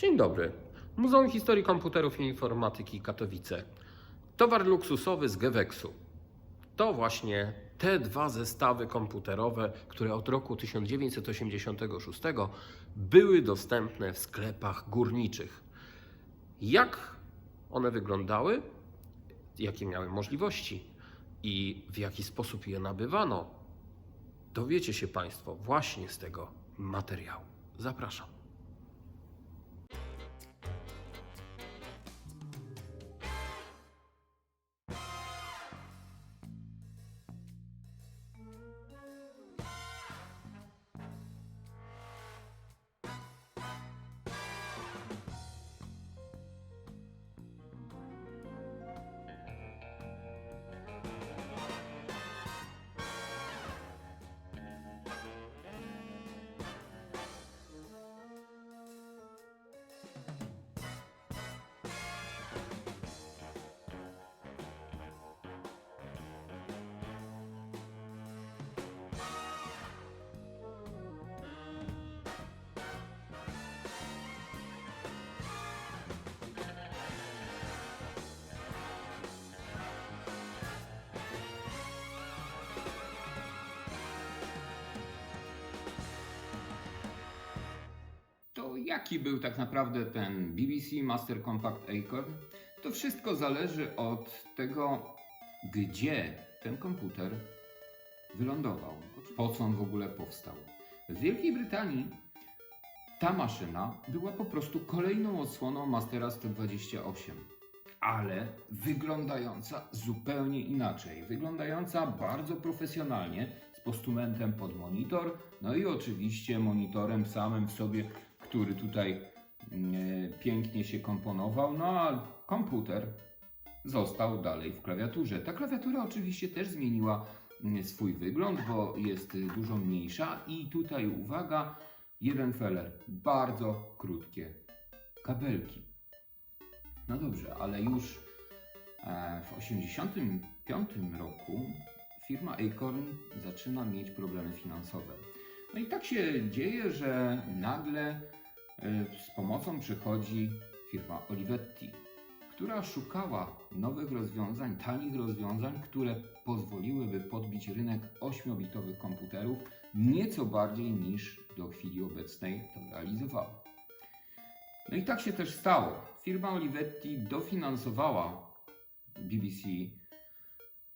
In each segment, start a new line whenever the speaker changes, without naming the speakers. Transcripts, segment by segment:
Dzień dobry. Muzeum Historii Komputerów i Informatyki Katowice. Towar luksusowy z Geweksu. To właśnie te dwa zestawy komputerowe, które od roku 1986 były dostępne w sklepach górniczych. Jak one wyglądały, jakie miały możliwości i w jaki sposób je nabywano, dowiecie się Państwo właśnie z tego materiału. Zapraszam.
Jaki był tak naprawdę ten BBC Master Compact Acorn? To wszystko zależy od tego, gdzie ten komputer wylądował, po co on w ogóle powstał. W Wielkiej Brytanii ta maszyna była po prostu kolejną odsłoną Mastera 128, ale wyglądająca zupełnie inaczej. Wyglądająca bardzo profesjonalnie, z postumentem pod monitor, no i oczywiście monitorem samym w sobie, który tutaj mm, pięknie się komponował, no a komputer został dalej w klawiaturze. Ta klawiatura oczywiście też zmieniła mm, swój wygląd, bo jest y, dużo mniejsza i tutaj uwaga, jeden feller, bardzo krótkie kabelki. No dobrze, ale już e, w 1985 roku firma Acorn zaczyna mieć problemy finansowe. No i tak się dzieje, że nagle e, z pomocą przychodzi firma Olivetti, która szukała nowych rozwiązań, tanich rozwiązań, które pozwoliłyby podbić rynek 8-bitowych komputerów nieco bardziej niż do chwili obecnej to realizowała. No i tak się też stało. Firma Olivetti dofinansowała BBC.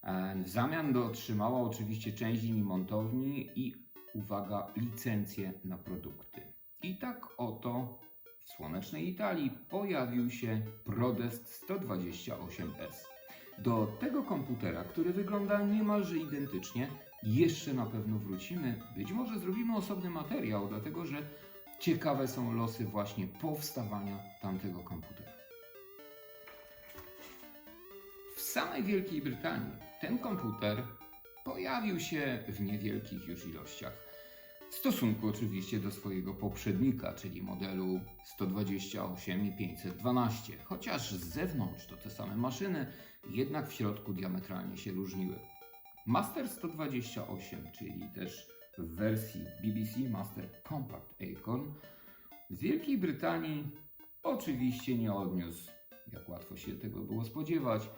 e, W zamian otrzymała oczywiście część linii montowni i uwaga, licencje na produkty. I tak oto w słonecznej Italii pojawił się Prodest 128S. Do tego komputera, który wygląda niemalże identycznie, jeszcze na pewno wrócimy. Być może zrobimy osobny materiał, dlatego że ciekawe są losy właśnie powstawania tamtego komputera. W samej Wielkiej Brytanii ten komputer pojawił się w niewielkich już ilościach. W stosunku oczywiście do swojego poprzednika, czyli modelu 128 i 512. Chociaż z zewnątrz to te same maszyny, jednak w środku diametralnie się różniły. Master 128, czyli też w wersji BBC Master Compact Acorn, w Wielkiej Brytanii oczywiście nie odniósł, jak łatwo się tego było spodziewać,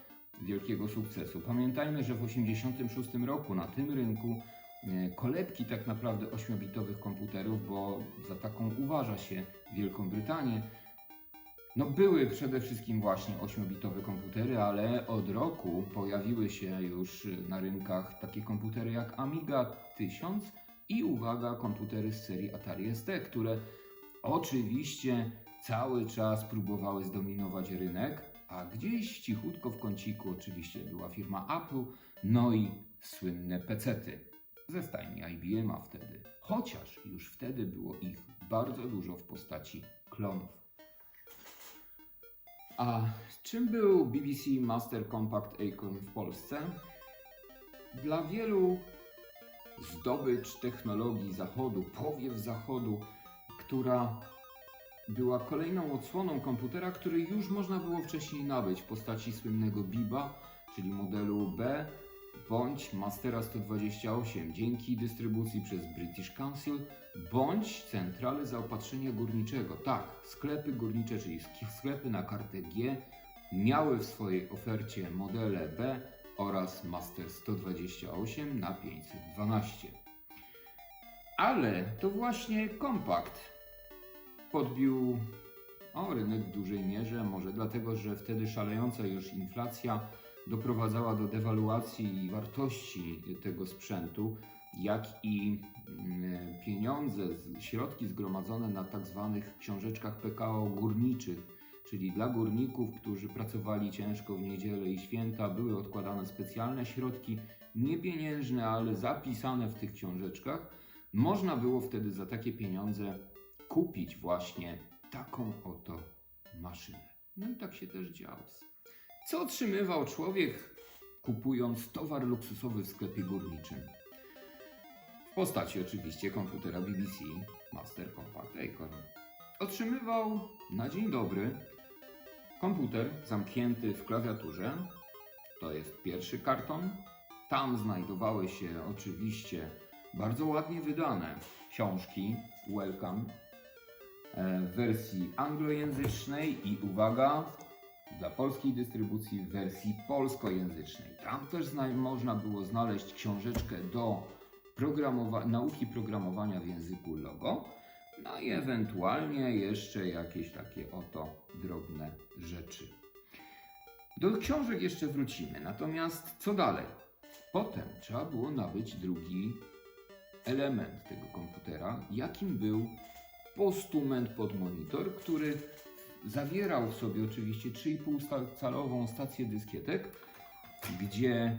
wielkiego sukcesu. Pamiętajmy, że w 1986 roku na tym rynku kolebki tak naprawdę 8-bitowych komputerów, bo za taką uważa się Wielką Brytanię, no były przede wszystkim właśnie 8-bitowe komputery, ale od roku pojawiły się już na rynkach takie komputery jak Amiga 1000 i uwaga, komputery z serii Atari ST, które oczywiście cały czas próbowały zdominować rynek, a gdzieś cichutko w kąciku oczywiście była firma Apple, no i słynne pecety ze stajni IBM-a wtedy. Chociaż już wtedy było ich bardzo dużo w postaci klonów. A czym był BBC Master Compact Acorn w Polsce? Dla wielu zdobycz technologii Zachodu, powiew Zachodu, która była kolejną odsłoną komputera, który już można było wcześniej nabyć w postaci słynnego BIBA, czyli modelu B bądź Mastera 128 dzięki dystrybucji przez British Council, bądź centrale zaopatrzenia górniczego. Tak, sklepy górnicze, czyli sk- sklepy na kartę G, miały w swojej ofercie modele B oraz Master 128 na 512. Ale to właśnie kompakt podbił o, rynek w dużej mierze, może dlatego, że wtedy szalejąca już inflacja doprowadzała do dewaluacji wartości tego sprzętu, jak i mm, pieniądze, środki zgromadzone na tak zwanych książeczkach PKO górniczych, czyli dla górników, którzy pracowali ciężko w niedzielę i święta, były odkładane specjalne środki, nie pieniężne, ale zapisane w tych książeczkach. Można było wtedy za takie pieniądze kupić właśnie taką oto maszynę. No i tak się też działo. Co otrzymywał człowiek kupując towar luksusowy w sklepie górniczym? W postaci oczywiście komputera BBC Master Compact Acorn. Otrzymywał na dzień dobry komputer zamknięty w klawiaturze. To jest pierwszy karton. Tam znajdowały się oczywiście bardzo ładnie wydane książki Welcome e, w wersji anglojęzycznej i uwaga, dla polskiej dystrybucji w wersji polskojęzycznej. Tam też można było znaleźć książeczkę do programowa- nauki programowania w języku Logo, no i ewentualnie jeszcze jakieś takie oto drobne rzeczy. Do książek jeszcze wrócimy, natomiast co dalej? Potem trzeba było nabyć drugi element tego komputera, jakim był postument pod monitor, który zawierał w sobie oczywiście 3,5-calową stację dyskietek, gdzie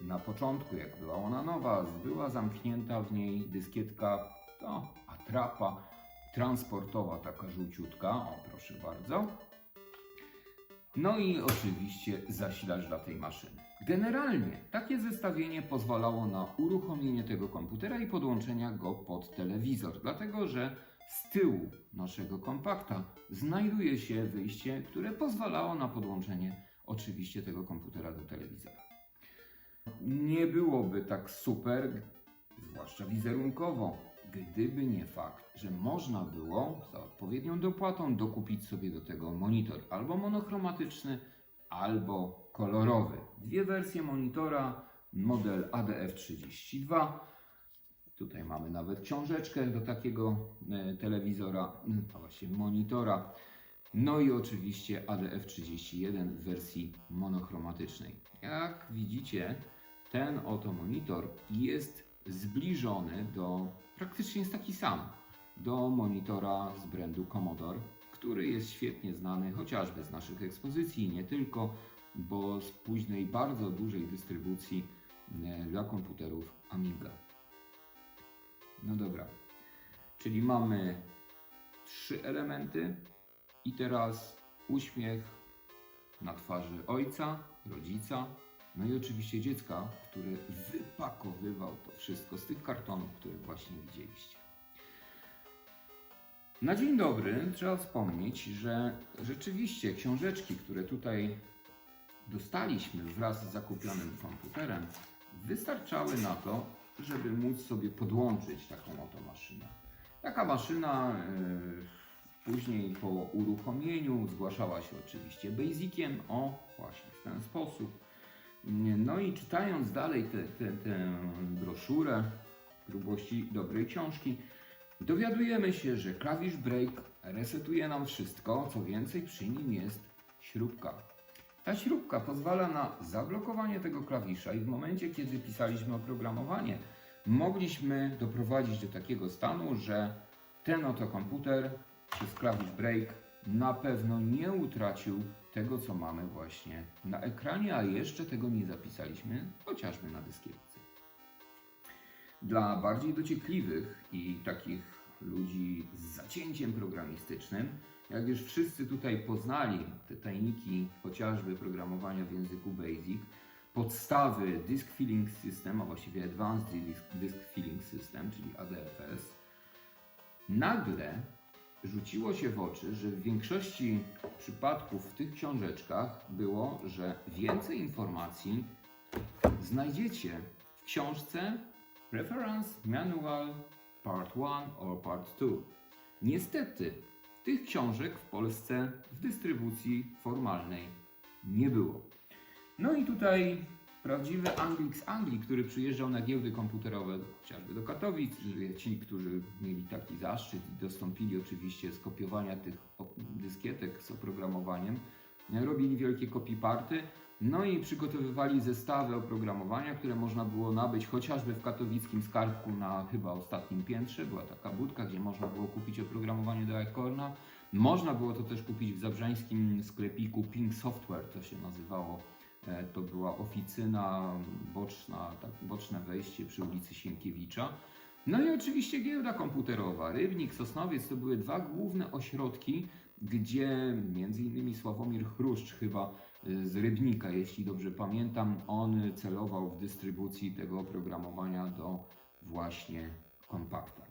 na początku, jak była ona nowa, była zamknięta w niej dyskietka, to atrapa transportowa, taka żółciutka, o proszę bardzo. No i oczywiście zasilacz dla tej maszyny. Generalnie takie zestawienie pozwalało na uruchomienie tego komputera i podłączenia go pod telewizor, dlatego że z tyłu naszego kompakta znajduje się wyjście, które pozwalało na podłączenie oczywiście tego komputera do telewizora. Nie byłoby tak super, zwłaszcza wizerunkowo, gdyby nie fakt, że można było za odpowiednią dopłatą dokupić sobie do tego monitor albo monochromatyczny, albo kolorowy. Dwie wersje monitora, model ADF32. Tutaj mamy nawet książeczkę do takiego e, telewizora, a właściwie monitora. No i oczywiście ADF31 w wersji monochromatycznej. Jak widzicie, ten oto monitor jest zbliżony do, praktycznie jest taki sam, do monitora z brandu Commodore, który jest świetnie znany chociażby z naszych ekspozycji, nie tylko, bo z późnej bardzo dużej dystrybucji e, dla komputerów Amiga. No dobra, czyli mamy trzy elementy i teraz uśmiech na twarzy ojca, rodzica, no i oczywiście dziecka, który wypakowywał to wszystko z tych kartonów, które właśnie widzieliście. Na dzień dobry trzeba wspomnieć, że rzeczywiście książeczki, które tutaj dostaliśmy wraz z zakupionym komputerem, wystarczały na to, żeby móc sobie podłączyć taką oto maszynę. Taka maszyna e, później po uruchomieniu zgłaszała się oczywiście Basiciem, o właśnie w ten sposób. No i czytając dalej tę broszurę grubości dobrej książki, dowiadujemy się, że klawisz break resetuje nam wszystko, co więcej przy nim jest śrubka. Ta śrubka pozwala na zablokowanie tego klawisza i w momencie, kiedy pisaliśmy oprogramowanie, mogliśmy doprowadzić do takiego stanu, że ten oto komputer przez klawisz break na pewno nie utracił tego, co mamy właśnie na ekranie, a jeszcze tego nie zapisaliśmy, chociażby na dyskietce. Dla bardziej dociekliwych i takich ludzi z zacięciem programistycznym, jak już wszyscy tutaj poznali te tajniki chociażby programowania w języku BASIC, podstawy Disk Filling System, a właściwie Advanced Disk, Disk Filling System, czyli ADFS, nagle rzuciło się w oczy, że w większości przypadków w tych książeczkach było, że więcej informacji znajdziecie w książce Reference Manual Part 1 or Part 2. Niestety, tych książek w Polsce w dystrybucji formalnej nie było. No i tutaj prawdziwy Anglik z Anglii, który przyjeżdżał na giełdy komputerowe, chociażby do Katowic, że ci, którzy mieli taki zaszczyt i dostąpili oczywiście skopiowania tych dyskietek z oprogramowaniem, robili wielkie kopiparty, no i przygotowywali zestawy oprogramowania, które można było nabyć chociażby w katowickim skarbku na chyba ostatnim piętrze. Była taka budka, gdzie można było kupić oprogramowanie do Acorna. Można było to też kupić w zabrzańskim sklepiku Pink Software, to się nazywało. E, To była oficyna boczna, tak, boczne wejście przy ulicy Sienkiewicza. No i oczywiście giełda komputerowa. Rybnik, Sosnowiec to były dwa główne ośrodki, gdzie między innymi Sławomir Chruszcz chyba z Rybnika, jeśli dobrze pamiętam, on celował w dystrybucji tego oprogramowania do właśnie kompakta.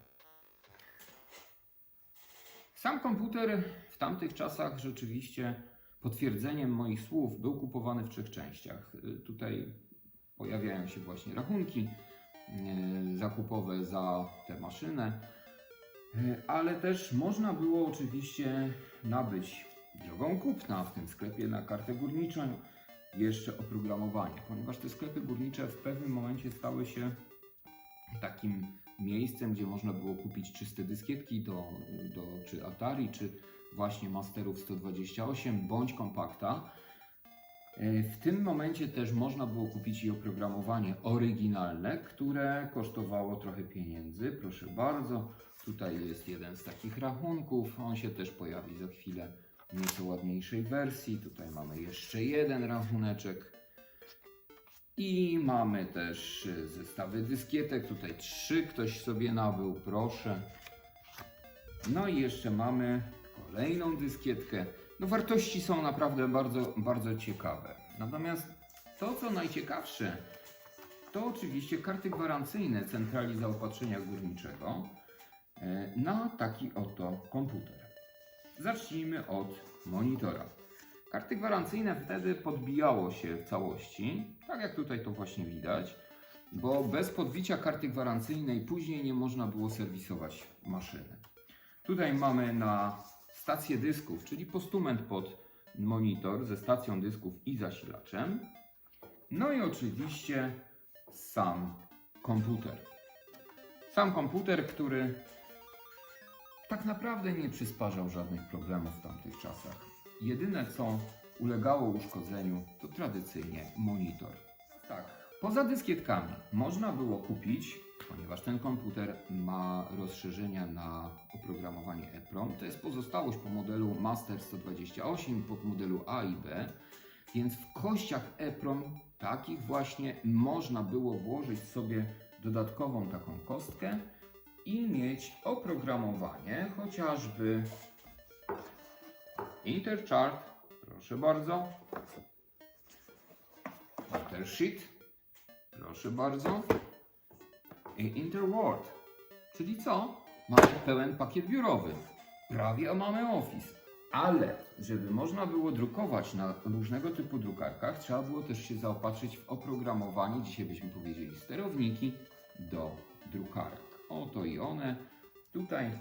Sam komputer w tamtych czasach rzeczywiście potwierdzeniem moich słów był kupowany w trzech częściach. Tutaj pojawiają się właśnie rachunki y, zakupowe za tę maszynę, y, ale też można było oczywiście nabyć drogą kupna w tym sklepie na kartę górniczą jeszcze oprogramowanie, ponieważ te sklepy górnicze w pewnym momencie stały się takim miejscem, gdzie można było kupić czyste dyskietki do, do czy Atari, czy właśnie Masterów 128 bądź kompakta. E, W tym momencie też można było kupić i oprogramowanie oryginalne, które kosztowało trochę pieniędzy. Proszę bardzo, tutaj jest jeden z takich rachunków. On się też pojawi za chwilę nieco ładniejszej wersji. Tutaj mamy jeszcze jeden rachuneczek. I mamy też y, zestawy dyskietek. Tutaj trzy ktoś sobie nabył, proszę. No i jeszcze mamy kolejną dyskietkę. No wartości są naprawdę bardzo, bardzo ciekawe. Natomiast to, co najciekawsze, to oczywiście karty gwarancyjne centrali zaopatrzenia górniczego e, na taki oto komputer. Zacznijmy od monitora. Karty gwarancyjne wtedy podbijało się w całości, tak jak tutaj to właśnie widać, bo bez podbicia karty gwarancyjnej później nie można było serwisować maszyny. Tutaj mamy na stację dysków, czyli postument pod monitor ze stacją dysków i zasilaczem. No i oczywiście sam komputer. Sam komputer, który tak naprawdę nie przysparzał żadnych problemów w tamtych czasach. Jedyne co ulegało uszkodzeniu to tradycyjnie monitor. Tak, poza dyskietkami można było kupić, ponieważ ten komputer ma rozszerzenia na oprogramowanie EEPROM, to jest pozostałość po modelu Master 128, pod modelu A i B, więc w kościach EEPROM takich właśnie można było włożyć sobie dodatkową taką kostkę i mieć oprogramowanie chociażby Interchart, proszę bardzo. Intersheet, proszę bardzo. I Interword, czyli co? Mamy pełen pakiet biurowy. Prawie mamy Office. Ale, żeby można było drukować na różnego typu drukarkach, trzeba było też się zaopatrzyć w oprogramowanie, dzisiaj byśmy powiedzieli sterowniki do drukarek. Oto i one. Tutaj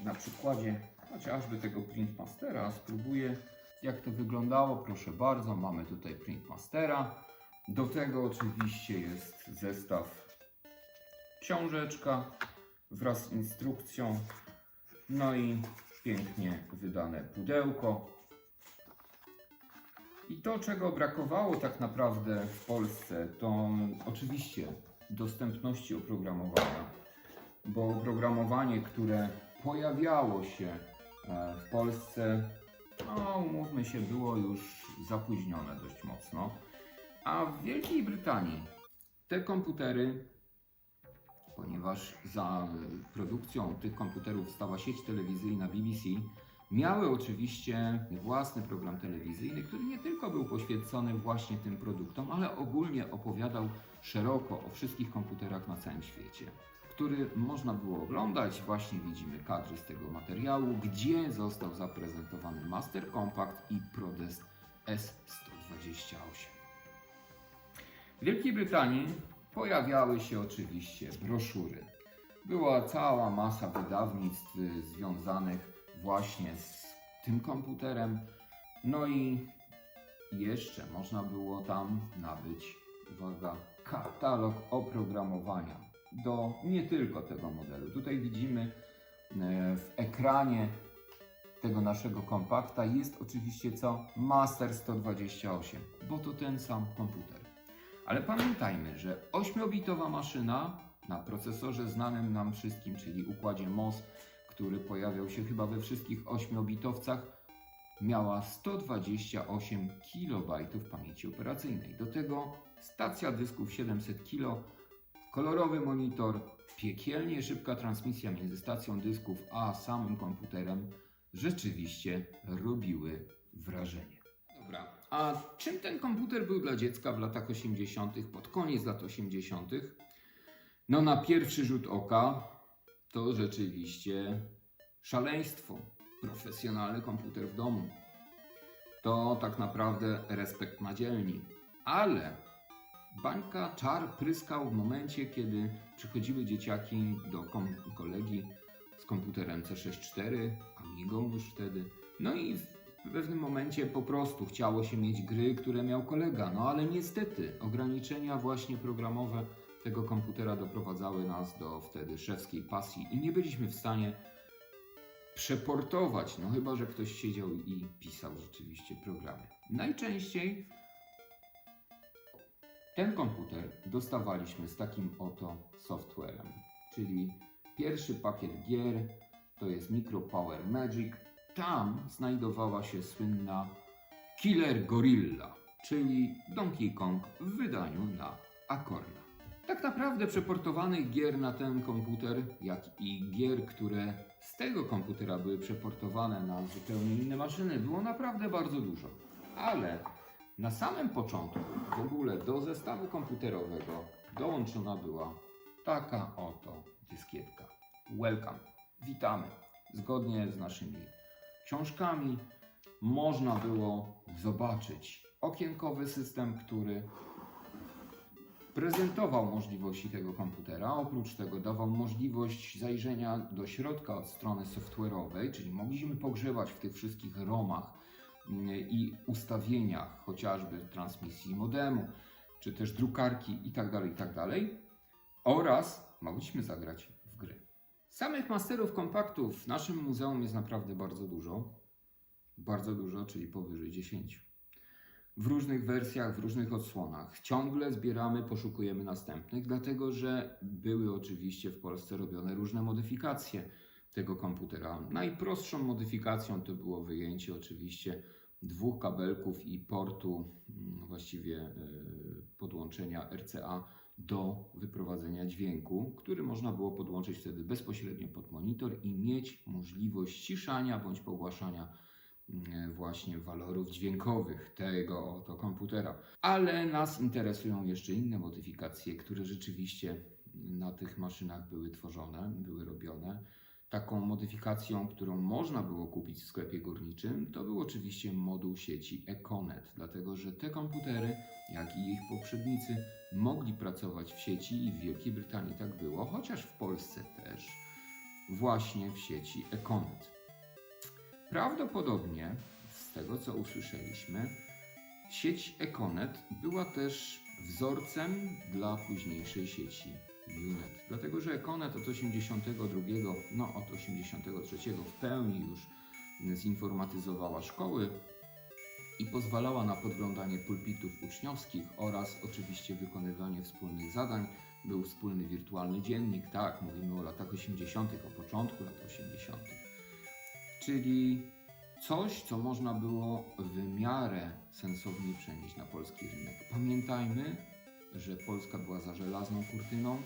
na przykładzie chociażby tego Printmastera spróbuję jak to wyglądało. Proszę bardzo, mamy tutaj Printmastera. Do tego oczywiście jest zestaw książeczka wraz z instrukcją. No i pięknie wydane pudełko. I to, czego brakowało tak naprawdę w Polsce, to oczywiście dostępności oprogramowania, bo oprogramowanie, które pojawiało się e, w Polsce, no umówmy się, było już zapóźnione dość mocno. A w Wielkiej Brytanii te komputery, ponieważ za e, produkcją tych komputerów stała sieć telewizyjna BBC, miały oczywiście własny program telewizyjny, który nie tylko był poświęcony właśnie tym produktom, ale ogólnie opowiadał szeroko o wszystkich komputerach na całym świecie, który można było oglądać. Właśnie widzimy kadry z tego materiału, gdzie został zaprezentowany Master Compact i Prodest S128. W Wielkiej Brytanii pojawiały się oczywiście broszury. Była cała masa wydawnictw związanych właśnie z tym komputerem. No i jeszcze można było tam nabyć, uwaga, katalog oprogramowania do nie tylko tego modelu. Tutaj widzimy e, w ekranie tego naszego kompakta jest oczywiście co? Master 128, bo to ten sam komputer. Ale pamiętajmy, że 8-bitowa maszyna na procesorze znanym nam wszystkim, czyli układzie MOS, który pojawiał się chyba we wszystkich 8-bitowcach, miała 128 KB pamięci operacyjnej. Do tego stacja dysków 700 kg, kolorowy monitor, piekielnie szybka transmisja między stacją dysków a samym komputerem rzeczywiście robiły wrażenie. Dobra, a czym ten komputer był dla dziecka w latach 80., pod koniec lat 80.? No, na pierwszy rzut oka to rzeczywiście szaleństwo. Profesjonalny komputer w domu. To tak naprawdę respekt na dzielni. Ale bańka czar pryskał w momencie, kiedy przychodziły dzieciaki do kolegi z komputerem C64, Amigą już wtedy. No i w pewnym momencie po prostu chciało się mieć gry, które miał kolega. No ale niestety ograniczenia właśnie programowe tego komputera doprowadzały nas do wtedy szewskiej pasji i nie byliśmy w stanie przeportować, no chyba, że ktoś siedział i pisał rzeczywiście programy. Najczęściej ten komputer dostawaliśmy z takim oto softwarem, czyli pierwszy pakiet gier to jest Micro Power Magic. Tam znajdowała się słynna Killer Gorilla, czyli Donkey Kong w wydaniu na Akorna. Tak naprawdę przeportowanych gier na ten komputer, jak i gier, które z tego komputera były przeportowane na zupełnie inne maszyny, było naprawdę bardzo dużo. Ale na samym początku w ogóle do zestawu komputerowego dołączona była taka oto dyskietka. Welcome, witamy. Zgodnie z naszymi książkami można było zobaczyć okienkowy system, który prezentował możliwości tego komputera. Oprócz tego dawał możliwość zajrzenia do środka od strony software'owej, czyli mogliśmy pogrzebać w tych wszystkich ROMach i ustawieniach, chociażby transmisji modemu, czy też drukarki itd., itd. Oraz mogliśmy zagrać w gry. Samych masterów kompaktów w naszym muzeum jest naprawdę bardzo dużo. Bardzo dużo, czyli powyżej 10 w różnych wersjach, w różnych odsłonach. Ciągle zbieramy, poszukujemy następnych, dlatego że były oczywiście w Polsce robione różne modyfikacje tego komputera. Najprostszą modyfikacją to było wyjęcie oczywiście dwóch kabelków i portu, mm, właściwie e, podłączenia RCA do wyprowadzenia dźwięku, który można było podłączyć wtedy bezpośrednio pod monitor i mieć możliwość ściszania bądź pogłaszania e, właśnie walorów dźwiękowych tego oto komputera. Ale nas interesują jeszcze inne modyfikacje, które rzeczywiście na tych maszynach były tworzone, były robione. Taką modyfikacją, którą można było kupić w sklepie górniczym, to był oczywiście moduł sieci Econet, dlatego że te komputery, jak i ich poprzednicy, mogli pracować w sieci i w Wielkiej Brytanii tak było, chociaż w Polsce też, właśnie w sieci Econet. Prawdopodobnie, z tego co usłyszeliśmy, sieć Econet była też wzorcem dla późniejszej sieci Unet. Dlatego, że Econet od 82, no od 83 w pełni już zinformatyzowała szkoły i pozwalała na podglądanie pulpitów uczniowskich oraz oczywiście wykonywanie wspólnych zadań. Był wspólny wirtualny dziennik, tak, mówimy o latach 80., o początku lat 80 czyli coś, co można było w miarę sensownie przenieść na polski rynek. Pamiętajmy, że Polska była za żelazną kurtyną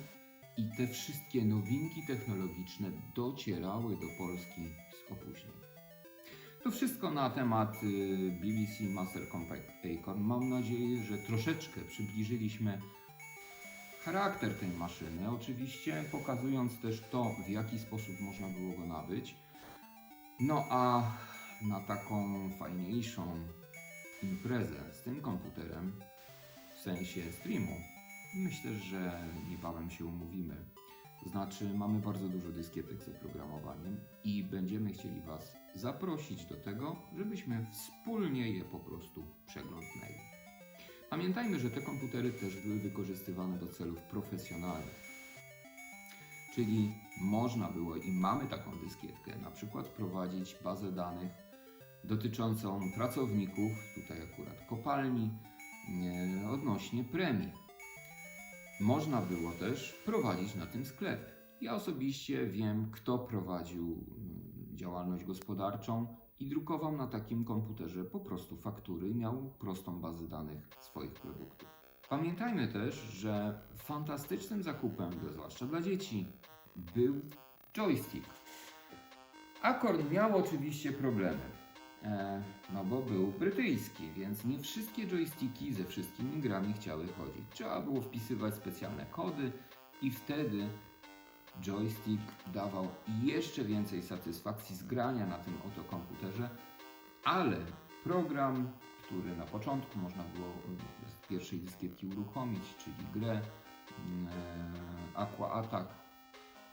i te wszystkie nowinki technologiczne docierały do Polski z opóźnieniem. To wszystko na temat y, BBC Master Compact Acorn. Mam nadzieję, że troszeczkę przybliżyliśmy charakter tej maszyny, oczywiście pokazując też to, w jaki sposób można było go nabyć. No a na taką fajniejszą imprezę z tym komputerem sensie streamu, myślę, że niebawem się umówimy. To znaczy, mamy bardzo dużo dyskietek z oprogramowaniem i będziemy chcieli Was zaprosić do tego, żebyśmy wspólnie je po prostu przeglądnęli. Pamiętajmy, że te komputery też były wykorzystywane do celów profesjonalnych. Czyli można było i mamy taką dyskietkę, na przykład prowadzić bazę danych dotyczącą pracowników, tutaj akurat kopalni, e, odnośnie premii. Można było też prowadzić na tym sklep. Ja osobiście wiem, kto prowadził mm, działalność gospodarczą i drukował na takim komputerze po prostu faktury, miał prostą bazę danych swoich produktów. Pamiętajmy też, że fantastycznym zakupem, zwłaszcza dla dzieci, był joystick. Akorn miał oczywiście problemy, no bo był brytyjski, więc nie wszystkie joysticki ze wszystkimi grami chciały chodzić. Trzeba było wpisywać specjalne kody i wtedy joystick dawał jeszcze więcej satysfakcji z grania na tym oto komputerze, ale program, który na początku można było z pierwszej dyskietki uruchomić, czyli grę e, Aqua Attack,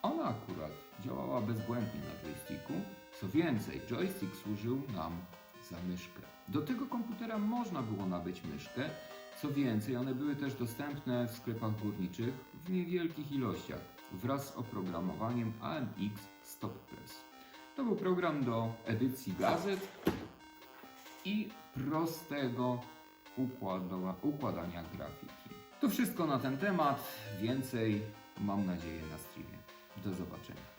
ona akurat działała bezbłędnie na joysticku. Co więcej, joystick służył nam za myszkę. Do tego komputera można było nabyć myszkę. Co więcej, one były też dostępne w sklepach górniczych w niewielkich ilościach wraz z oprogramowaniem AMX Stop Press. To był program do edycji gazet i prostego układa- układania grafiki. To wszystko na ten temat. Więcej mam nadzieję na streamie. Do zobaczenia.